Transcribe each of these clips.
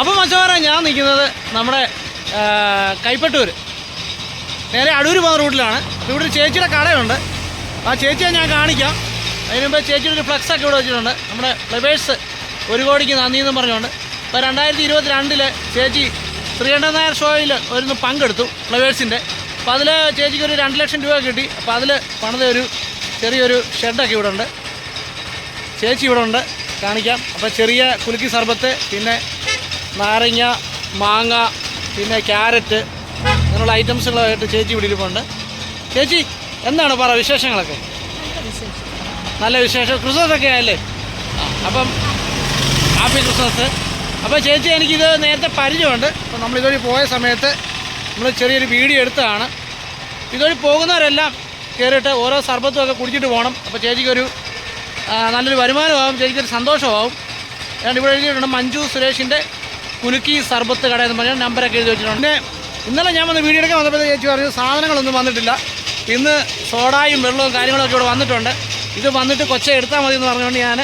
അപ്പം മച്ചമാരെ ഞാൻ നിൽക്കുന്നത് നമ്മുടെ കൈപ്പട്ടൂർ നേരെ അടൂർ പോകുന്ന റൂട്ടിലാണ്. ഇവിടെ ചേച്ചിയുടെ കടയുണ്ട്. ആ ചേച്ചിയെ ഞാൻ കാണിക്കാം. അതിന് മുമ്പ് ചേച്ചിയുടെ ഒരു ഫ്ലക്സ് ഒക്കെ ഇവിടെ വെച്ചിട്ടുണ്ട്. നമ്മുടെ ഫ്ലവേഴ്സ് ഒരു കോടിക്ക് നന്ദി എന്ന് പറഞ്ഞുകൊണ്ട്. ഇപ്പോൾ രണ്ടായിരത്തി ഇരുപത്തി രണ്ടിൽ ചേച്ചി ശ്രീകണ്ഠൻ നായർ ഷോയിൽ ഒരു പങ്കെടുത്തു ഫ്ലവേഴ്സിന്റെ അപ്പോൾ അതിൽ ചേച്ചിക്ക് ഒരു രണ്ട് ലക്ഷം രൂപ കിട്ടി. അപ്പോൾ അതിൽ പണിത ഒരു ചെറിയൊരു ഷെഡൊക്കെ ഇവിടെ ഉണ്ട്. ചേച്ചി ഇവിടെ ഉണ്ട്. കാണിക്കാം. അപ്പോൾ ചെറിയ കുലുക്കി സർബത്ത് പിന്നെ നാരങ്ങ മാങ്ങ പിന്നെ ക്യാരറ്റ് അങ്ങനെയുള്ള ഐറ്റംസുകളായിട്ട് ചേച്ചി ഇവിടെ ചേച്ചി എന്താണ് പറ വിശേഷങ്ങളൊക്കെ? നല്ല വിശേഷം. ക്രിസ്മസ് ഒക്കെ ആയല്ലേ അപ്പം ഹാപ്പി ക്രിസ്മസ്. അപ്പോൾ ചേച്ചി എനിക്കിത് നേരത്തെ പരിചയമുണ്ട്. അപ്പോൾ നമ്മൾ ഇതുവഴി പോയ സമയത്ത് നമ്മൾ ചെറിയൊരു വീഡിയോ എടുത്തതാണ്. ഇതുവഴി പോകുന്നവരെല്ലാം കയറിയിട്ട് ഓരോ സർബത്തും ഒക്കെ കുടിച്ചിട്ട് പോകണം. അപ്പോൾ ചേച്ചിക്കൊരു നല്ലൊരു വരുമാനമാകും ചേച്ചിക്കൊരു സന്തോഷമാവും. ഞാൻ ഇവിടെ എഴുതിയിട്ടുണ്ട് മഞ്ജു സുരേഷിന്റെ കുലുക്കി സർബത്ത് കട എന്ന് പറഞ്ഞാൽ നമ്പറൊക്കെ എഴുതി വെച്ചിട്ടുണ്ട്. പിന്നെ ഇന്നലെ ഞാൻ വന്ന് വീഡിയോ എടുക്കാൻ വന്നപ്പോൾ ചേച്ചി പറഞ്ഞു സാധനങ്ങളൊന്നും വന്നിട്ടില്ല. ഇന്ന് സോഡായും വെള്ളവും കാര്യങ്ങളൊക്കെ ഇവിടെ വന്നിട്ടുണ്ട്. ഇത് വന്നിട്ട് കൊച്ച എടുത്താൽ മതി എന്ന് പറഞ്ഞുകൊണ്ട് ഞാൻ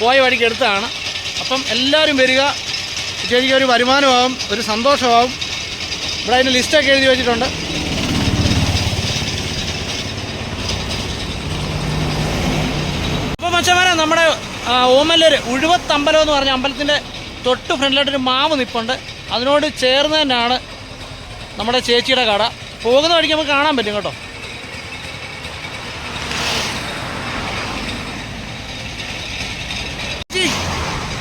പോയ വഴിക്ക് എടുത്തതാണ്. അപ്പം എല്ലാവരും വരിക. ചേച്ചിക്ക് ഒരു വരുമാനമാവും ഒരു സന്തോഷമാവും. ഇവിടെ അതിന്റെ ലിസ്റ്റൊക്കെ എഴുതി വെച്ചിട്ടുണ്ട്. അപ്പോൾ മച്ചമാരെ നമ്മുടെ ഓമല്ലൂർ ഉഴുവത്തമ്പലം എന്ന് പറഞ്ഞ അമ്പലത്തിന്റെ തൊട്ട് ഫ്രണ്ടിലായിട്ടൊരു മാവ് നിൽപ്പുണ്ട് അതിനോട് ചേർന്ന് തന്നെയാണ് നമ്മുടെ ചേച്ചിയുടെ കട. പോകുന്ന വഴിക്ക് നമുക്ക് കാണാൻ പറ്റും കേട്ടോ.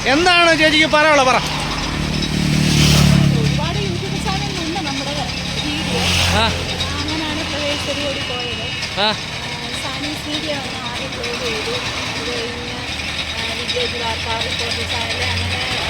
എന്താണ് ചേച്ചിക്ക് പറയാനുള്ളത് പറ. ആ. ആണ് ആദ്യം ചെയ്തു. വിജയ് വാർത്ത റിപ്പോർട്ട് ചാനൽ അങ്ങനെ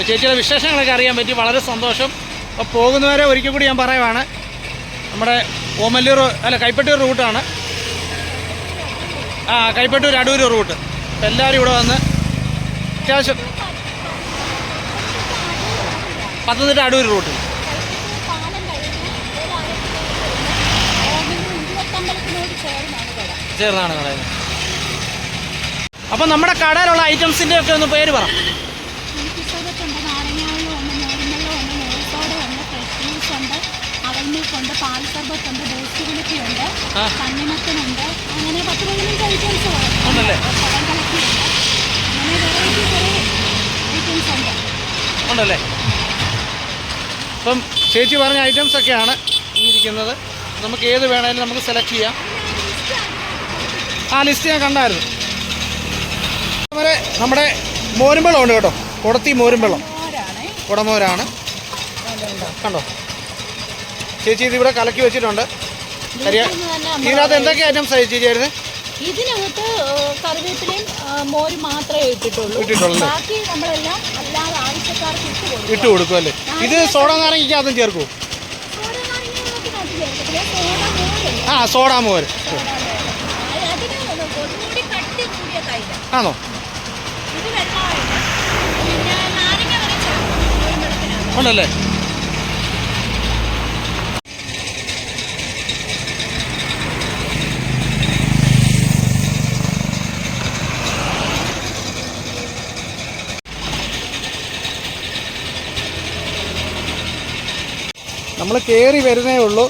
അപ്പോൾ ചേച്ചിയുടെ വിശേഷങ്ങളൊക്കെ അറിയാൻ പറ്റി. വളരെ സന്തോഷം. അപ്പോൾ പോകുന്നവരെ ഒരിക്കൽ കൂടി ഞാൻ പറയുവാണ്. നമ്മുടെ ഓമല്ലൂർ അല്ല കൈപ്പറ്റൂർ റൂട്ടാണ്. ആ കൈപ്പറ്റൂർ അടൂർ റൂട്ട്. അപ്പം എല്ലാവരും ഇവിടെ വന്ന് അത്യാവശ്യം പത്തനംതിട്ട അടൂർ റൂട്ട്. ചേർന്നാണ് കട ചേർന്നാണ് കടയിൽ. അപ്പം നമ്മുടെ കടയിലുള്ള ഐറ്റംസിന്റെ ഒക്കെ ഒന്ന് പേര് പറ എനിക്ക് സർബത്തുണ്ട് നാരങ്ങാവെള്ളം ഉണ്ട് മോരുമെള്ളം ഉണ്ട് മോൾസോഡ ഉണ്ട് ഫ്രഷ് ജ്യൂസ് ഉണ്ട് അവൽ മിൽക്ക് ഉണ്ട് പാൽ സർബത്തുണ്ട് ബൂസ്റ്റ് കുലുക്കിയുണ്ട് ആ. അങ്ങനെ പത്ത് പതിനഞ്ച് ഐറ്റംസ് ഉണ്ടല്ലേ? പഴം കലക്കിയുണ്ട് അങ്ങനെ വെറൈറ്റി കുറേ ഐറ്റംസ് ഉണ്ട്. ഉണ്ടല്ലേ? അപ്പം ചേച്ചി പറഞ്ഞ ഐറ്റംസ് ഒക്കെയാണ് ഇരിക്കുന്നത്. നമുക്ക് ഏത് വേണമെങ്കിലും നമുക്ക് സെലക്ട് ചെയ്യാം. ആ ലിസ്റ്റ് ഞാൻ കണ്ടായിരുന്നു. വരെ നമ്മുടെ മോരുമ്പെള്ളം ഉണ്ട് കേട്ടോ. കുടത്തി മോരുമ്പെള്ളം മോരാണേ കുടമോരാണ്. കണ്ടോ? ചേച്ചി ഇത് ഇവിടെ കലക്കി വെച്ചിട്ടുണ്ട്. ഇതിനകത്ത് എന്തൊക്കെ ഐറ്റംസ് ചേച്ചി ആയിരുന്നു? ഇതിനകത്ത് ഏഹ്, കറിവേപ്പിലയും മോരും മാത്രമേ ഇട്ടിട്ടുള്ളൂ. ഇട്ടിട്ടുള്ളൂ. ബാക്കി നമ്മളെല്ലാം അല്ലാതെ ആവശ്യക്കാർക്ക് ഇട്ട് കൊടുക്കും. ഇട്ട് കൊടുക്കും അല്ലേ? ഇത് സോഡ നാരങ്ങയ്ക്ക് അതും മോരല്ലേ ആ സോഡ മോര്. ആണോ? ഇത് വെള്ളമായിട്ട് പിന്നെ നാരങ്ങ വരെ ചേർക്കും ഒരു വെള്ളത്തിനകത്ത് ഉണ്ടല്ലേ നമ്മൾ കയറി വരുന്നേ ഉള്ളൂ.